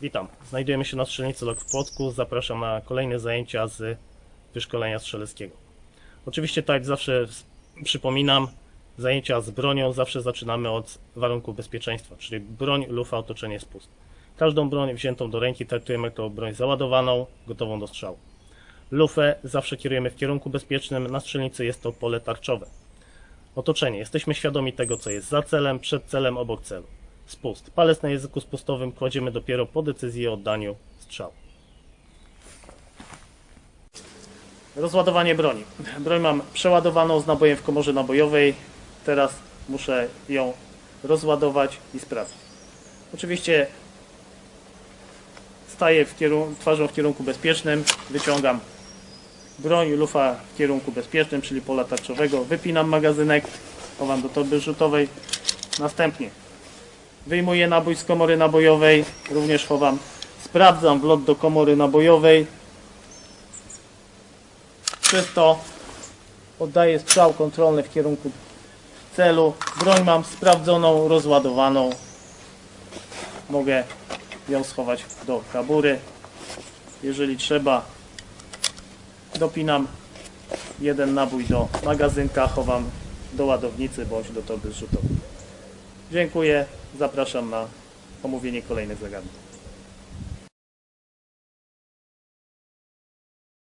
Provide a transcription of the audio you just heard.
Witam. Znajdujemy się na strzelnicy LOK w Płocku. Zapraszam na kolejne zajęcia z wyszkolenia strzeleckiego. Oczywiście, tak jak zawsze przypominam, zajęcia z bronią zawsze zaczynamy od warunków bezpieczeństwa, czyli broń, lufa, otoczenie, spust. Każdą broń wziętą do ręki traktujemy jako broń załadowaną, gotową do strzału. Lufę zawsze kierujemy w kierunku bezpiecznym, na strzelnicy jest to pole tarczowe. Otoczenie. Jesteśmy świadomi tego, co jest za celem, przed celem, obok celu. Spust. Palec na języku spustowym kładziemy dopiero po decyzji o oddaniu strzału. Rozładowanie broni. Broń mam przeładowaną z nabojem w komorze nabojowej. Teraz muszę ją rozładować i sprawdzić. Oczywiście staję w kierun- twarzą w kierunku bezpiecznym, wyciągam broń, lufa w kierunku bezpiecznym, czyli pola tarczowego, wypinam magazynek, chowam do torby rzutowej, następnie wyjmuję nabój z komory nabojowej, również chowam, sprawdzam wlot do komory nabojowej, przez to oddaję strzał kontrolny w kierunku celu, broń mam sprawdzoną, rozładowaną, mogę ją schować do kabury, jeżeli trzeba dopinam jeden nabój do magazynka, chowam do ładownicy bądź do torby zrzutowej. Dziękuję, zapraszam na omówienie kolejnych zagadnień.